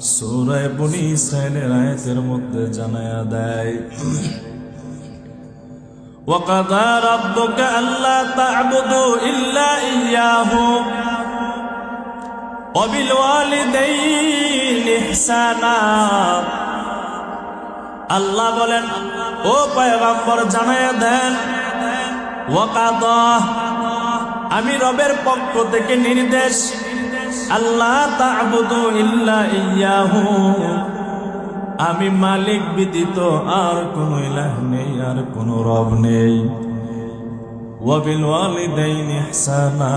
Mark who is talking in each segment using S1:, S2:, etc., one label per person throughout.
S1: সূরায়ে বনি ইসরাইলের আয়াতের মধ্যে জানায়া দেয় وقضى ربك ألا تعبدوا إلا إياه وبالوالدين إحسانا আল্লাহ বলেন ও পয়গম্বর জানায়া দেন ওয়াকাদা আমি রবের পক্ষ থেকে নির্দেশ আল্লাহ তা'বুদু ইল্লা ইয়াহু। আমি মালিক ব্যতীত আর কোনো ইলাহ নেই, আর কোনো রব নেই। ওয়াবিল ওয়ালিদাইন ইহসানা।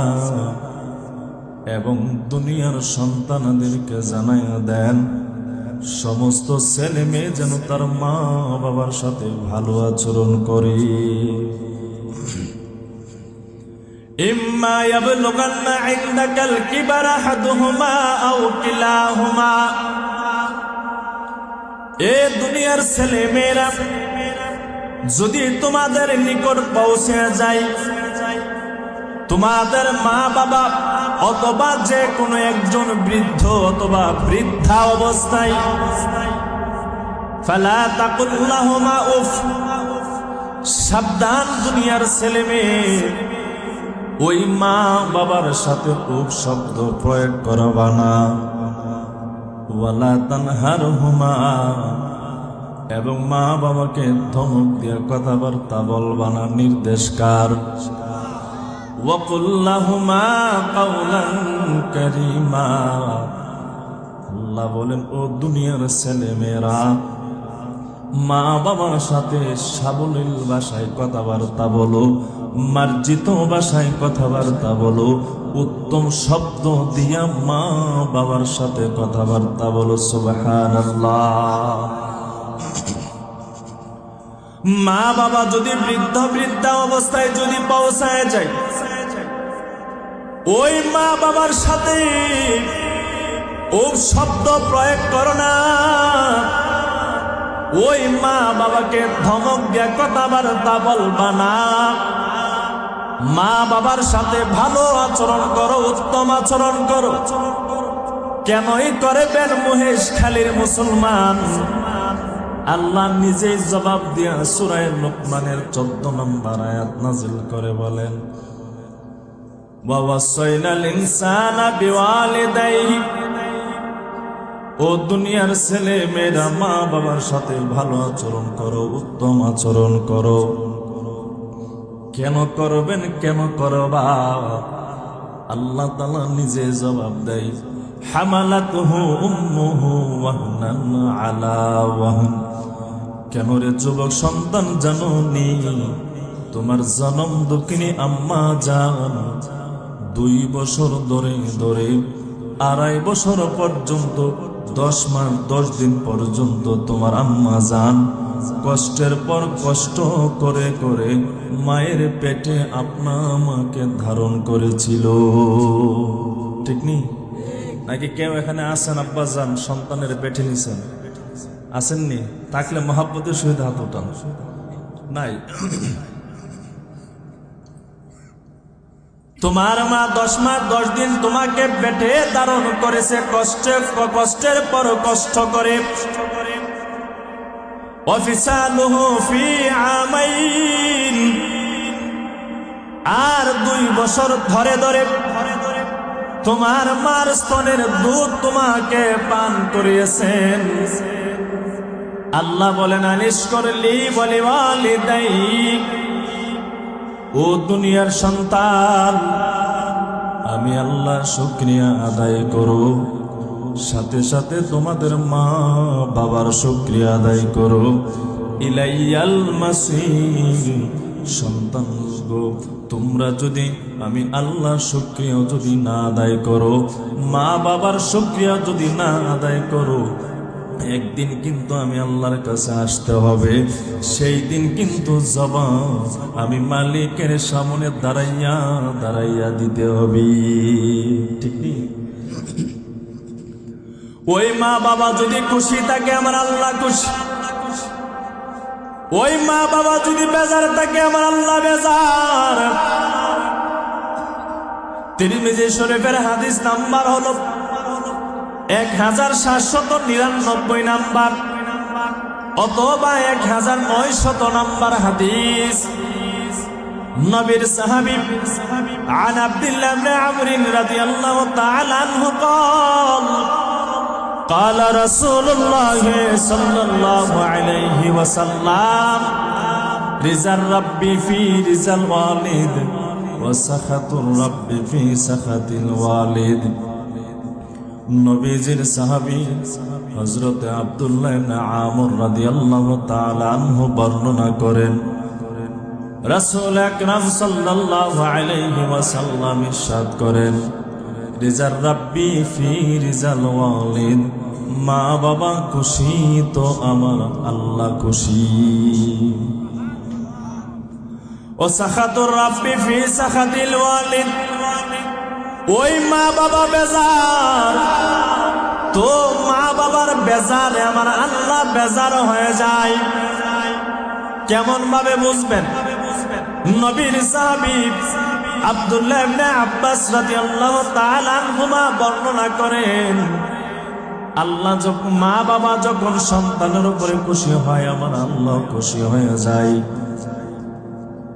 S1: এবং দুনিয়ার সন্তানদেরকে জানাইয়া দেন, সমস্ত ছেলে মেয়ে যেন তার মা বাবার সাথে ভালো আচরণ করে। ইম্মা ইয়াবলুগান্না ইনদাকাল কিবারা আহাদুহুমা আও কিলাহুমা। এ দুনিয়ার ছেলে মেয়েরা যদি তোমাদের নিকট পৌঁছে যায়, তোমাদের মা বাবা অথবা যে কোনো একজন বৃদ্ধ অথবা বৃদ্ধা অবস্থায়, ফালা তাকুল্লাহুমা উফ, সাবধান দুনিয়ার ছেলে মেয়ে ওই মা বাবার সাথে উফ শব্দ প্রয়োগ করবা না। ওয়ালা তানহার হুমা এবং মা বাবাকে ধমক দিয়ে কথাবার্তা বলবা না, নির্দেশকার। ওয়াকুল্লাহুমা কাউলান কারীমা। আল্লাহ বলেন, ও দুনিয়ার ছেলে মেয়েরা মা বাবার সাথে সাবলীল ভাষায় কথাবার্তা বলো। মার্জিত ভাষায় কথাবার্তা বলো, উত্তম শব্দ দিয়া মা বাবার সাথে কথাবার্তা বলো, সুবহানাল্লাহ। মা বাবা যদি বৃদ্ধ বৃদ্ধা অবস্থায় যদি পৌঁছায় যায়, ওই মা বাবার সাথে ও শব্দ প্রয়োগ করো না। ওই মা বাবাকে ধমক দিয়ে কথাবার্তা বলবা না। মা বাবার সাথে ভালো আচরণ করো, উত্তম আচরণ করো। কেনই করবেন মহেশ খালির মুসলমান? আল্লাহ নিজেই জবাব দিয়া সুরায় লোকমানের চোদ্দ নম্বর আয়াত নাজিল করে বলেন ও দুনিয়ার ছেলে মেয়েরা মা বাবার সাথে ভালো আচরণ করো, উত্তম আচরণ করো। কেন করবেন, কেন করবা? আল্লাহ তালা নিজে জবাব দেয়, হামালাতুহু উম্মুহু ওয়াহনান আলা ওয়াহন। কেন রে যুবক সন্তান জানো নি তোমার জনম দুঃখিনী আম্মা জান। দুই বছর ধরে ধরে, আড়াই বছর পর্যন্ত, দশ মাস, দশ দিন পর্যন্ত তোমার আম্মা যান কষ্টের পর কষ্ট করে করে মায়ের পেটে আপনা আমাকে ধারণ করেছিল। ঠিক নি? নাকি কেউ এখানে আসেন আব্বা যান, সন্তানের পেটে নিছেন? আসেননি থাকলে মহাব্বতের সহিত হাত উঠান। নাই। তোমার মা দশ মাস, দশ দিন তোমাকে পেটে ধারণ করেছে, কষ্টে, কষ্টের পর কষ্ট করে আর দুই বছর ধরে ধরে তোমার মার স্তনের দুধ তোমাকে পান করিয়েছেন। আল্লাহ বলেন, আনিস করলি বলে ও দুনিয়ার সন্তান, আমি আল্লাহ শুক্রিয়া আদায় করো সাথে সাথে তোমাদের মা বাবার শুক্রিয়া আদায় করো। ইলাইয়াল মাসির সন্তান গো, তোমরা যদি আমি আল্লাহ শুক্রিয়া যদি না আদায় করো, মা বাবার শুক্রিয়া যদি না আদায় করো, একদিন কিন্তু আমি আল্লাহর কাছে আসতে হবে। সেই দিন কিন্তু জবাব আমি মালিকের সামনে দাঁড়াইয়া দাঁড়াইয়া দিতে হবে। ঠিক ওই মা বাবা যদি খুশি থাকে আমার আল্লাহ খুশি ওই মা বাবা যদি বেজার থাকে আমার আল্লাহ বেজার তিরমিজি শরীফের হাদিস নাম্বার হলো এক হাজার সাতশত নিরানব্বই নাম্বার অথবা এক হাজার নয় শত নাম্বার হাদিস নবীর সাহাবি عن عبد الله بن عمرو رضي الله تعالى عنه قال قال رسول الله صلى الله عليه وسلم رزا الرب في رزا الوالد وسخط الرب في سخط الوالد নবীজির সাহাবী হযরত আব্দুল্লাহ ইবনে আমর রাদিয়াল্লাহু তাআলা আনহু বর্ণনা করেন রাসূল আকরাম সাল্লাল্লাহু আলাইহি ওয়াসাল্লাম ইরশাদ করেন রিজার রাব্বি ফি রিজাল ওয়ালিদ। মা বাবা খুশি তো আমার আল্লাহ খুশি। ও সাখাতুর রাব্বি ফি সাখাতিল ওয়ালিদ। ওই মা বাবা বেজার। তো মা বাবার বেজারে আমার আল্লাহ বেজার হয়ে যায়। কেমন ভাবে বুঝবেন? নবীর সাহাবী আব্বাস বর্ণনা করেন, আল্লাহ যখন, মা বাবা যখন সন্তানের উপরে খুশি হয়, আমার আল্লাহ খুশি হয়ে যায়।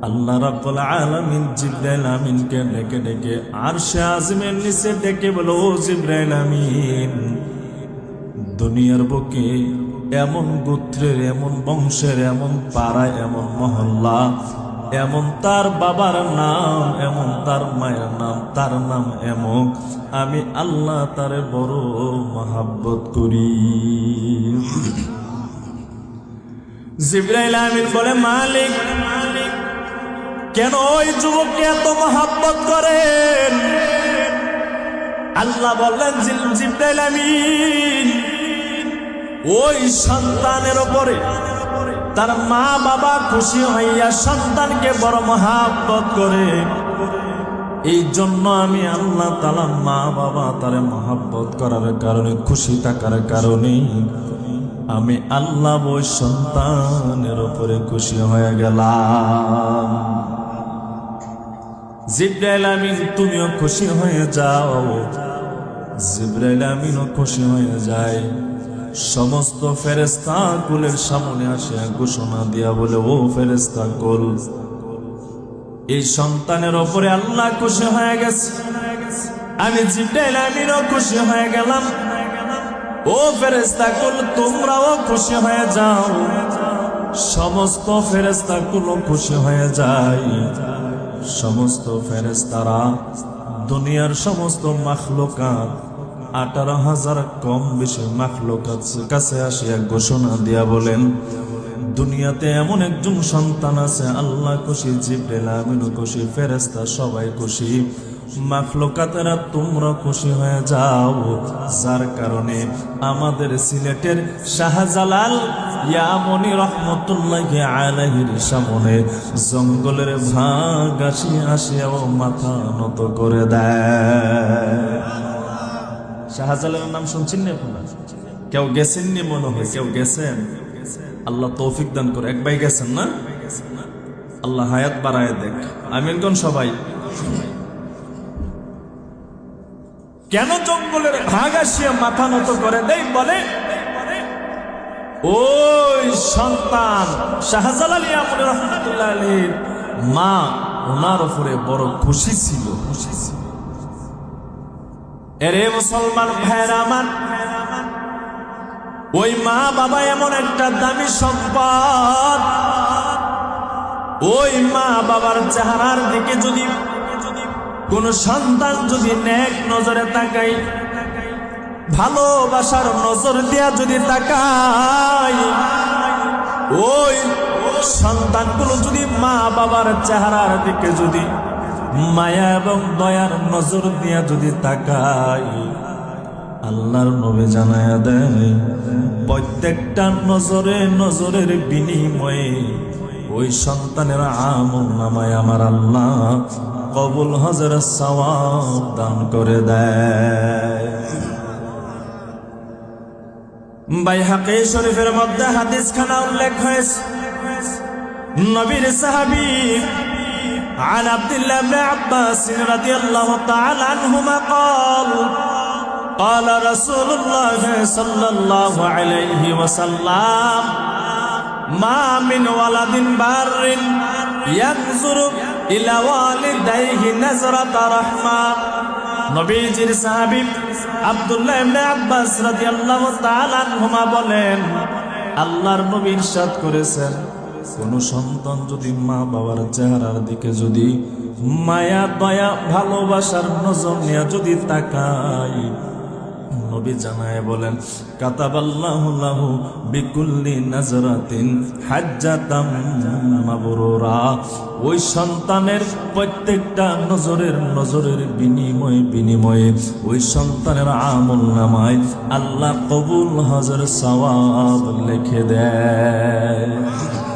S1: আল্লাহ রাব্বুল আলামিন জিব্রাইল আমিনকে ডেকে ডেকে আরশে আজমের নিচে ডেকে বলো জিব্রাইল আমিন, দুনিয়ার বুকে এমন গোত্রের, এমন বংশের, এমন পাড়া এমন মহল্লা এমন তার বাবার নাম, এমন তার মায়ের নাম, তার নাম এমন। আমি আল্লাহ তারে বড় মহাব্বত করি। জিব্রাইল আমিন বলে, মালিক, কেন ওই যুবককে এত মহাব্বত করেন? আল্লাহ বললেন জিব্রাইল আমিন, ওই সন্তানের ওপরে তার মা বাবা খুশি হইয়া সন্তানকে বড় মহাব্বত করে। এই জন্য আমি আল্লাহ তালা মা বাবা তারে মহাব্বত করার কারণে, খুশি থাকার কারণে আমি আল্লাহ ওই সন্তানের ওপরে খুশি হয়ে গেলাম। জিব্রাইল আমিন, তুমিও খুশি হয়ে যাও। জিব্রাইল আমিনও খুশি হয়ে যায়। সমস্ত ফেরেস্তা কুলের সামনে আসিয়া ঘোষণা দিয়া বলে, ও ফেরেস্তা কুল এই সন্তানের ওপরে আল্লাহ খুশি হয়ে গেছে। আমি জিব্রাইল আমিনও খুশি হয়ে গেলাম। ও ফেরেস্তা কুল, তোমরাও খুশি হয়ে যাও। সমস্ত ফেরেস্তা কুলও খুশি হয়ে যায়। সমস্ত ফেরেস্তারা দুনিয়ার সমস্ত মাখলোকাত আঠারো হাজার কম বেশি মাখলোকাত কাছে আসিয়া ঘোষণা দিয়া বলেন, দুনিয়াতে এমন একজন সন্তান আছে, আল্লাহ খুশি জিব্রেল আমিনও খুশি ফেরেস্তা সবাই খুশি। মাখলোকাতেরা তোমরা খুশি হয়ে যাও, যার কারণে আমাদের সিলেটের শাহজালাল ইয়ামনি রহমতুল্লাহ আলাহির সামনে জঙ্গলের ভাগ আসি আসিয়াও মাথা নত করে দেয়। শাহজালালের নাম শুনছেন না আপনারা? কেউ গেছেননি মনে হয়, কেউ গেছেন। আল্লাহ তৌফিক দান করে গেছেন না? আল্লাহ হায়াত বাড়ায় দেখ। সবাই? কেন জঙ্গলের ভাগ আসিয়া মাথা নত করে দেই, বলে? ওই সন্তান, শাহজালাল ইয়ামুন রহমতুল্লাহ মা, ওনার উপরে বড় খুশি ছিল খুশি ছিল। এরে মুসলমান ভাইয়ের ওই মা বাবা এমন একটা দামি সম্পদ। ওই মা বাবার চেহারার দিকে যদি কোন সন্তান যদি নেক নজরে তাকাই ভালোবাসার নজর দিয়া যদি তাকাই ওই সন্তানগুলো যদি মা বাবার চেহারার দিকে যদি মায়া এবং দয়ার নজর দিয়া যদি তাকাই, আল্লাহর নবে জানায়া দেয়, প্রত্যেকটা নজরে নজরের বিনিময়ে ওই সন্তানের আমল নামায় আমার আল্লাহ কবুল হজর সওয়াব দান করে দেয়। বাইহাকে শরীফের মধ্যে হাদিস খানা উল্লেখ হয়েছে। নবীর সাহাবী عن عبد الله بن عباس رضي الله تعالى عنهما قال قال رسول الله صلى الله عليه وسلم ما من ولد بار ينظر إلى والديه نظرة رحمة নবীজির সাহাবী আব্দুল্লাহ ইবনে আব্বাস রাদিয়াল্লাহু তাআলা আনহুমা বলেন আল্লাহর নবী ইরশাদ করেছেন কোন সন্তান যদি মা বাবার চেহারার দিকে যদি মায়া, দয়া, ভালোবাসার নজর নিয়ে যদি জানায় বলেন, কাতাবাল্লাহু বিকুল্লি নাজরাতিন ওই সন্তানের প্রত্যেকটা নজরের নজরের বিনিময়ে বিনিময়ে ওই সন্তানের আমল নামায় আল্লাহ কবুল হজর সওয়াব লিখে দেয়।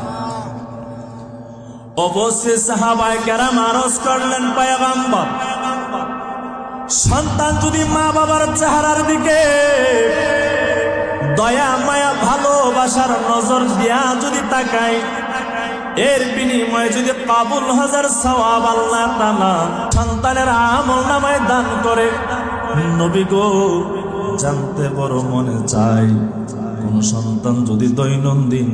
S1: অবশ্যই সাহাবায়ে কেরাম আরজ করলেন, পায়গাম্বর। সন্তান যদি মা বাবার চেহারার দিকে দয়া, মায়া, ভালোবাসার নজর দিয়া যদি তাকায়, এর বিনিময়ে যদি কাবুল হাজার সওয়াব আল্লাহ তাআলা সন্তানের আমল নামায় দান করে, নবী গো, জানতে বড় মনে চাই কোন সন্তান যদি দৈনন্দিন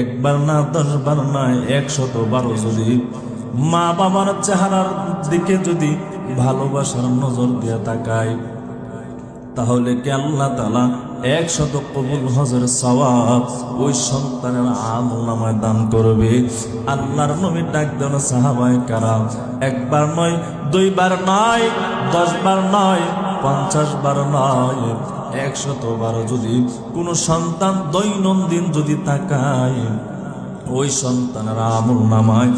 S1: একবার না, দশবার না একশত বারো যদি মা বাবার চেহারার দিকে যদি ভালোবাসার নজর দিয়ে তাকায়, তাহলে কি আল্লাহ তালা একশত কবুল হজর সওয়াব ওই সন্তানের আমল নামায় দান করবে? আল্লাহর নবী ডাক দেন সাহাবায় কারাম, একবার নয়, দুইবার নয়, দশবার নয় পঞ্চাশ বার নয় একশত বার যদি কোনো সন্তান দৈনন্দিন যদি তাকায়, ওই সন্তানের আমল নামায়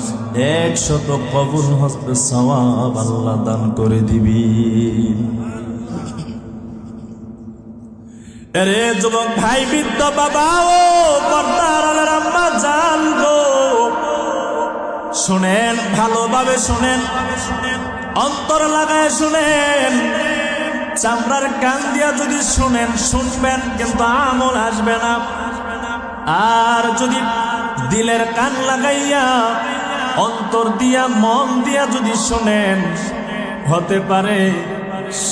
S1: একশত কবুল হস্তে সওয়াব আল্লাহ দান করে দিবি। রে যুবক ভাই, বৃদ্ধ বাবা ও পর্দার আম্মা জান গো। শুনেন, ভালোভাবে শুনেন, অন্তর লাগায় শুনেন। চামড়ার কান দিয়া যদি শুনেন, শুনবেন, কিন্তু আমল আসবে না। আর যদি দিলের কান লাগাইয়া, অন্তর দিয়া, মন দিয়া যদি শোনেন, হতে পারে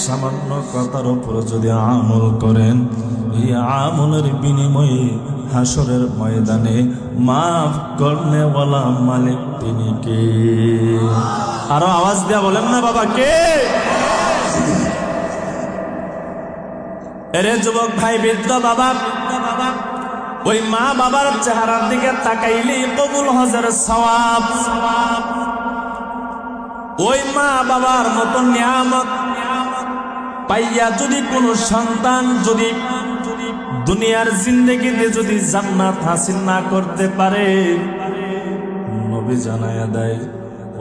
S1: সামান্য কথার উপর যদি আমল করেন, এই আমলের বিনিময়ে হাসরের ময়দানে মাফ করনেওয়ালা মালিক তিনি কে? আরও আওয়াজ দেয়া বলেন না বাবা, কে? এরে যুবক ভাই, বৃদ্ধ বাবা, ওই মা বাবার চেহারার দিকে তাকাইলে কবুল হজের সওয়াব। ওই মা বাবার মতো নিয়ামত পাইয়া যদি কোন সন্তান যদি দুনিয়ার জিন্দগিতে যদি জান্নাত হাসিল না করতে পারে, নবী জানায়া দেয়,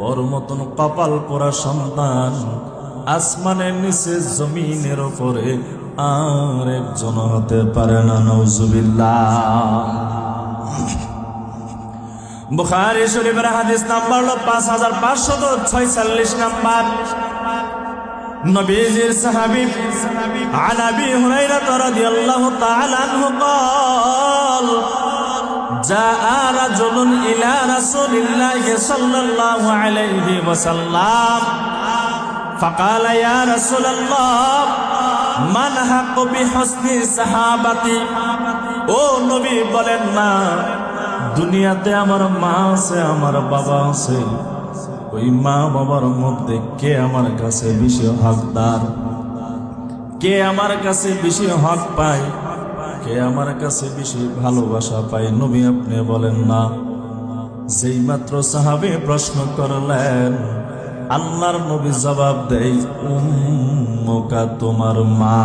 S1: ওর মতন কপাল পরা সন্তান আসমানের নিচে জমিনের উপরে আর একজন হতে পারে না নৌজুবিল্লাহ বুখারী শরীফের হাদিস নাম্বার হলো পাঁচ হাজার পাঁচশত ছয়চল্লিশ নাম্বার নবীজির সাহাবী عن ابي هريره رضي الله تعالى عنه قال جاء رجل الى رسول الله صلى الله عليه وسلم فقال يا رسول الله من حق بحسن صحابتي ও নবী বলেন না দুনিয়াতে আমার মা আছে আমার বাবা আছে ওই মা বাবার মধ্যে কে আমার কাছে বেশি হকদার কে আমার কাছে বেশি হক পায় কে আমার কাছে বেশি ভালোবাসা পায় নবী আপনি বলেন না যেই মাত্র সাহাবে প্রশ্ন করলেন আল্লাহর নবী জবাব দেয়, উম্মুকা, তোমার মা।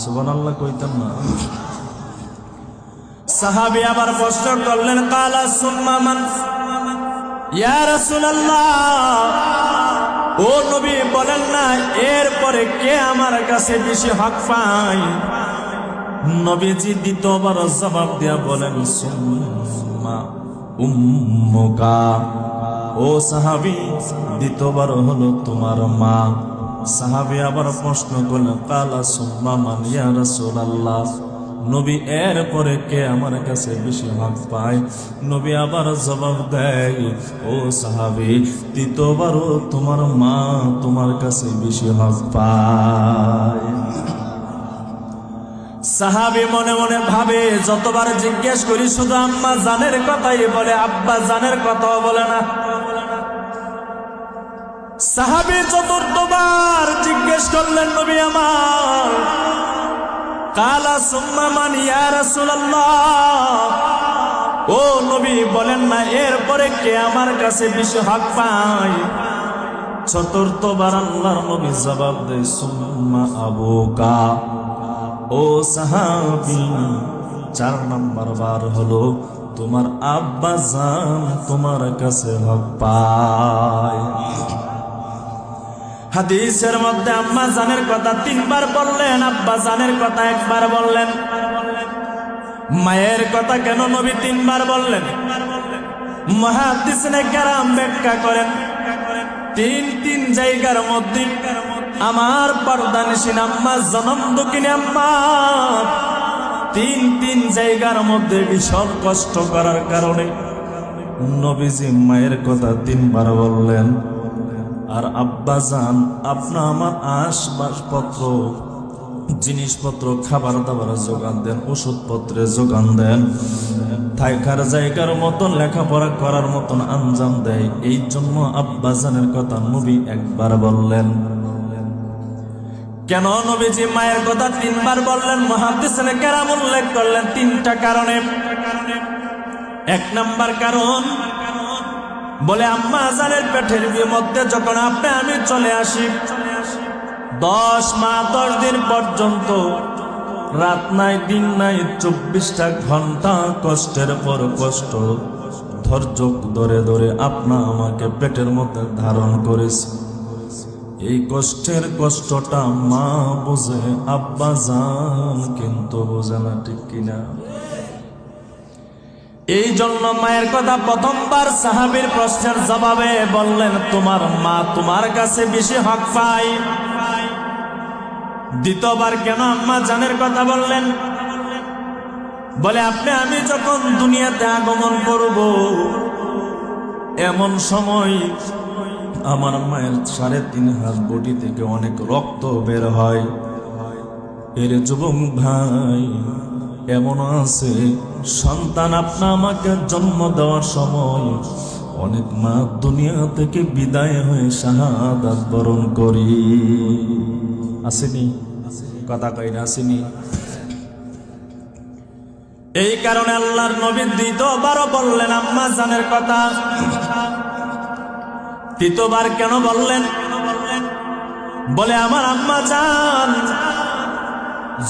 S1: সুবহানাল্লাহ কইতাম না। সাহাবি আবার প্রশ্ন করলেন, কালা সুম্মা মান? ইয়া রাসূলুল্লাহ। ও নবী বলেন না, এরপরে কে আমার কাছে বেশি হক পায়? নবীজি দ্বিতীয়বার জবাব দিয়া বলেন, সুম্মা, উম্মুকা। ও সাহাবি, দ্বিতীয়বার হলো তোমার মা। সাহাবি আবার প্রশ্ন করলেন, কালা সুম্মা মান ইয়া রাসূলুল্লাহ? নবী এর পরে কে আমার কাছে বেশি হক পায়? নবী আবার জবাব দেয়, ও সাহাবি তৃতীয়বারও তোমার মা তোমার কাছে বেশি হক পায়। সাহাবি মনে মনে ভাবে, যতবার জিজ্ঞেস করি, শুধু আম্মা জানের কথাই বলে, আব্বা জানের কথাও বলে না। সাহাবি চতুর্থবার জিজ্ঞেস করলেন, নবী আমার, কালা সুম্মা মান রাসূলুল্লাহ। ও নবী বলেন না, এরপরে কে আমার কাছে বেশি হক পায়? চতুর্থবার আল্লাহর নবী জবাব দেয়, সুম্মা আবুকা ও সাহাবি, চার নম্বর বার হলো, তোমার আব্বা জান তোমার কাছে হক হাদিসের মধ্যে আম্মা জানের কথা তিনবার বললেন, আব্বা জানের কথা একবার বললেন। মায়ের কথা কেন নবী তিনবার বললেন? মহাদিসনে কেরাম ব্যাখ্যা করেন। তিন তিন জায়গার মধ্যে আমার পর্দানিসীন আম্মা জনম দুঃখিনী আম্মা তিন তিন জায়গার মধ্যে ভীষণ কষ্ট করার কারণে নবীজি মায়ের কথা তিনবার বললেন, আর আব্বা যান আপনা আমার আসবাসপত্র জিনিসপত্র, খাবার দাবার যোগান দেন ওষুধপত্রে যোগান দেন। থাকার জায়গার মতন লেখাপড়া করার মতন আঞ্জাম দেয়। এই জন্য আব্বাজানের কথা নবী একবার বললেন কেন নবীজি মায়ের কথা তিনবার বললেন মহাদিসনে কেরাম উল্লেখ করলেন তিনটা কারণে। এক নাম্বার কারণ, বলে, আম্মা আজানের পেটের মধ্যে যখন আপনি, আমি চলে আসি, দশ মা দশ দিন পর্যন্ত, রাত নাই, দিন নাই, চব্বিশটা ঘণ্টা কষ্টের পর কষ্ট ধরে ধরে আপনা আমাকে পেটের মধ্যে ধারণ করেছে। এই কষ্টের কষ্টটা মা বোঝে, আব্বা জান কিন্তু বোঝে না ঠিক কিনা। এই জন্য মায়ের কথা প্রথমবার সাহাবীর প্রশ্নের জবাবে বললেন, তোমার মা তোমার কাছে বেশি হক পায়? দ্বিতীয়বার কেন আম্মা জানের কথা বললেন? বলে, আপনি, আমি যখন দুনিয়াতে আগমন করব, এমন সময় আমার মায়ের সাড়ে তিন হাত বটি থেকে অনেক রক্ত বের হয়। এর যুবক ভাই এমন আছে? সন্তান আপনা আমাকে জন্ম দেওয়ার সময় অনেক মা দুনিয়া থেকে বিদায় হয়ে শাহাদাত বরণ করি। আসেনি? কথা কই আসেনি? এই কারণে আল্লাহর নবী দ্বিতীয়বারও বললেন, আম্মা জানের কথা। তৃতীয়বার কেন বললেন? বলে, আমার আম্মা জান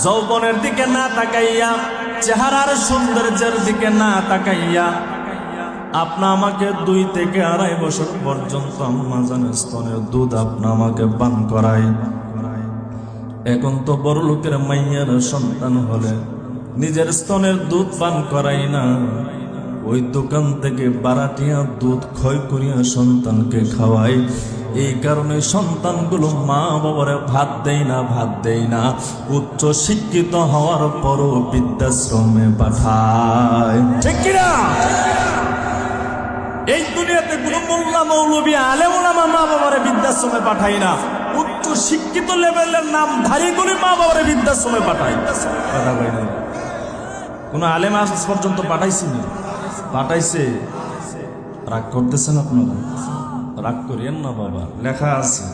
S1: যৌবনের দিকে না তাকাইয়া, চেহারার সৌন্দর্যের দিকে না তাকাইয়া। আপনা আমাকে দুই থেকে আড়াই বছর পর্যন্ত আম্মা জানের স্তনের দুধ আপনা আমাকে পান করাই এখন তো বড় লোকের মাইয়ার সন্তান হলে নিজের স্তনের দুধ পান করাই না। ওই দোকান থেকে বারাটিয়া দুধ ক্ষয় করিয়া সন্তানকে খাওয়াই এই কারণে সন্তানগুলো মা বাবারে ভাত দেয় না, ভাত দেয় না। উচ্চ শিক্ষিত হওয়ার পরও বৃদ্ধাশ্রমে পাঠায়। ঠিক কিনা? এই দুনিয়াতে কোন মোল্লা, মৌলবী, আলেমুলামা মা বাবারে বৃদ্ধাশ্রমে পাঠায় না। উচ্চ শিক্ষিত লেভেলের নাম ধারীগুলি মা বাবারে বৃদ্ধাশ্রমে পাঠায়। কোন আলেম আজ পর্যন্ত পাঠাইছি না পাঠাইছে। রাগ করতেছেন আপনারা? রাগ করিয়েন না বাবা, লেখা আছে।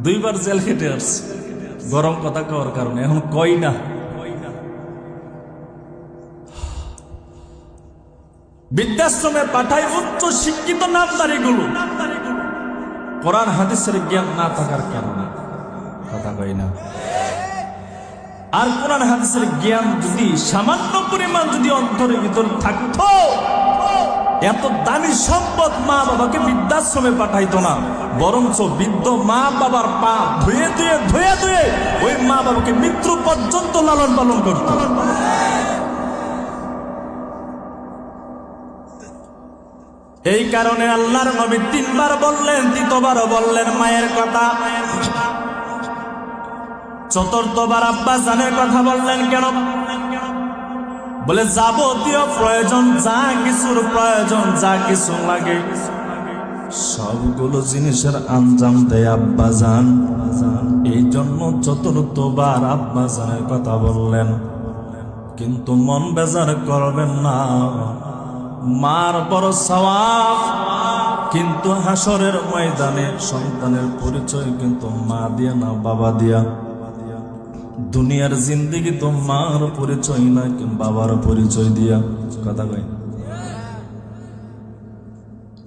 S1: দুইবার জেল খেটে আসছে। গরম কথা কওয়ার কারণে, এখন কই না? বৃদ্ধাশ্রমে পাঠায় উচ্চ শিক্ষিত নামদারিগুলো। কোরআন, হাদিসের জ্ঞান না থাকার কারণে। কথা কই না। আর কোরআন হাদিসের জ্ঞান যদি সামান্য পরিমাণ যদি অন্তরের ভিতর থাকতো, এত দামি সম্পদ মা বাবাকে বৃদ্ধাশ্রমে পাঠাইতো না। বরঞ্চ বৃদ্ধ মা বাবার পা ধুয়ে ধুয়ে ধুয়ে ধুয়ে ওই মা বাবাকে মৃত্যু পর্যন্ত লালন পালন করত। এই কারণে আল্লাহর নবী তিনবার বললেন, তৃতীয়বারও বললেন, মায়ের কথা। চতুর্থবার আব্বা জানের কথা বললেন কেন? বলে, যাবতীয় প্রয়োজন, যা কিছুর প্রয়োজন, যা কিছু লাগে। সবগুলো জিনিসের আঞ্জাম দেয় আব্বা যান এই জন্য চতুর্থবার আব্বা জানের কথা বললেন। কিন্তু মন বেজার করবেন না। মার বড় সওয়াব, কিন্তু হাসরের ময়দানে সন্তানের পরিচয় কিন্তু মা দিয়া না বাবা দিয়া। দুনিয়ার জিন্দিগি তো মার পরিচয় না বাবার পরিচয় দিয়া। কথা কয়।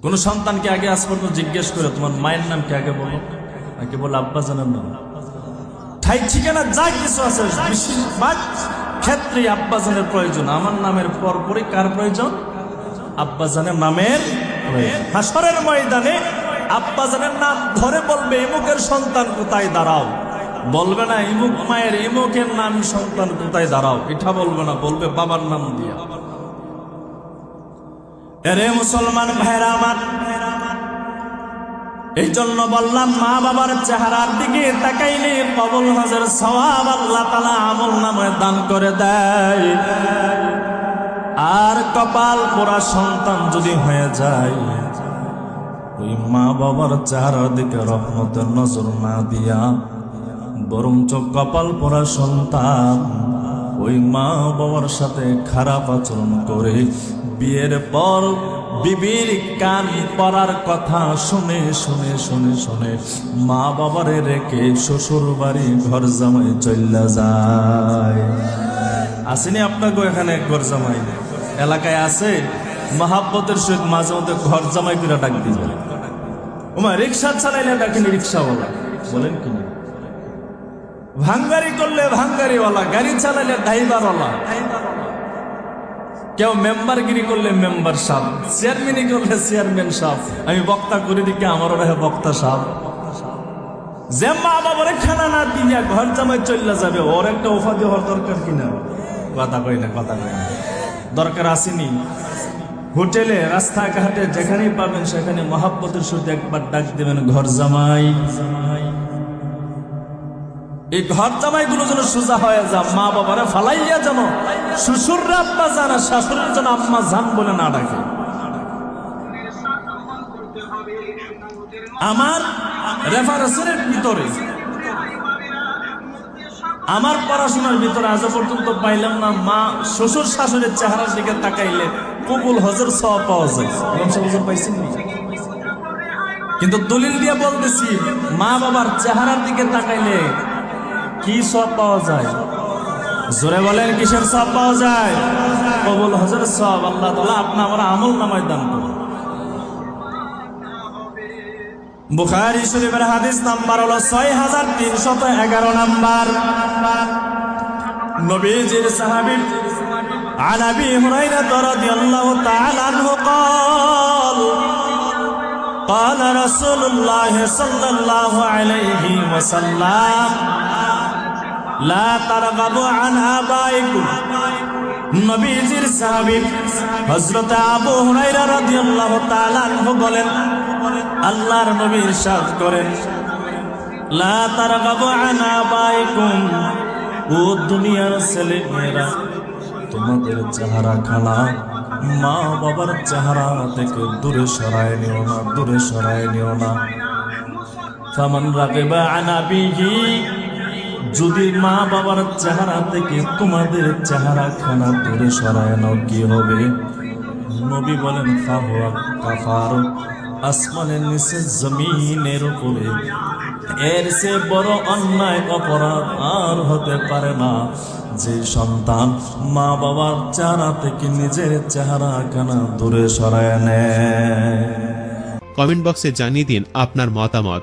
S1: কোন সন্তানকে আগে আজ পর্যন্ত জিজ্ঞেস করে তোমার মায়ের নাম কি আগে বলো? আগে বলো, আব্বা জানার নাম? ঠাই ঠিকানা যা কিছু আছে, বেশিরভাগ ক্ষেত্রে আব্বাজানের প্রয়োজন। আমার নামের পরপরই কার প্রয়োজন? আব্বাজানের নামের। হাসরের ময়দানে আব্বাজানের নাম ধরে বলবে এমুকের সন্তান কোথায়? দাঁড়াও। বলবে না, ইমুক মায়ের ইমুকের নাম সন্তান কোথায় দাঁড়াও? এটা বলবে না, বলবে বাবার নাম দিয়া। এরে মুসলমান ভাইরা আমার এই জন্য বললাম, মা বাবার চেহারার দিকে তাকাইলে কবল হাজার সওয়াব আল্লাহ তালা আমল নামে দান করে দেয়। আর কপাল পোড়া সন্তান যদি হয়ে যায়, ওই মা বাবার চেহারার দিকে রহমতের নজর না দিয়া বরঞ্চ কপাল পোড়া সন্তান। ওই মা বাবার সাথে খারাপ আচরণ করে বিয়ের পর বিবির কান পড়ার কথা শুনে শুনে শুনে শুনে মা বাবারে রেখে শ্বশুর বাড়ি ঘর জামাই চল্লা যায়। আসেনি আপনাকে এখানে ঘর জামাই? এলাকায় আছে? মহাব্বতের সহিত মাঝে মধ্যে ঘর জামাই করে ডাক দিবে ওমা, রিক্সা চালাইলে ডাকেনি রিক্সাওয়ালা বলেন কি? না ভাঙ্গারি করলে ভাঙ্গারিওয়ালা, গাড়ি চালাইলে ড্রাইভারওয়ালা। কেউ মেম্বারগিরি করলে মেম্বার সাহ চেয়ারম্যানই করলে চেয়ারম্যান সাহ আমি বক্তা করে দিকে আমারও রহে বক্তা সাহ ঘর জামাই চললে যাবে, ওর একটা হওয়ার দরকার কিনা কথা কথা দরকার হোটেলে, রাস্তাঘাটে যেখানেই পাবেন সেখানে মহাব্বতের সাথে একবার ডাক দেবেন ঘর জামাই। এই ঘর জামাই গুলো যেন সোজা হয়ে যা মা বাবারা ফালাইয়া যেন শ্বশুররা আব্বা জানা শাশুড়ির যেন আম্মা জান বলে না ডাকে। আমার রেফারেন্সের ভিতরে, আমার পড়াশোনার ভিতরে আজ পর্যন্ত পাইলাম না, মা শ্বশুর শাশুড়ির চেহারার দিকে তাকাইলে কবুল হজর সব পাওয়া যায়। কিন্তু দলিল দিয়ে বলতেছি, মা বাবার চেহারার দিকে তাকাইলে কি সব পাওয়া যায় জোরে বলেন কিসের সব পাওয়া যায় কবুল হজর সব আল্লাহ তালা আপনি আমার আমল নামায় দান করুন বুখারি শরীফের হাদিস নাম্বার হলো ছয় হাজার তিনশত এগারো নাম্বার নবীজির সাহাবী عن ابي هريره رضي الله تعالى عنه قال قال رسول الله صلى الله عليه وسلم লা বলেন, আল্লাহর নবী ইরশাদ করেন, লা ও দুনিয়ার ছেলে মেয়েরা তোমাদের চেহারা খালা মা বাবার চেহারা থেকে দূরে সরায় নিও না, দূরে সরায় নিও না। ফামান রাগিবা যদি মা বাবার চেহারা থেকে তোমাদের চেহারা খানা দূরে সরায় নাও, কি হবে? নবী বলেন, ফাহুয়া কাফার। আসমানের নিচে জমিনের উপরে। এর সে বড় অন্যায় অপরাধ আর হতে পারে না। যে সন্তান মা বাবার চেহারা থেকে নিজের চেহারা খানা দূরে সরায় নেয়।
S2: কমেন্ট বক্সে জানিয়ে দিন আপনার মতামত।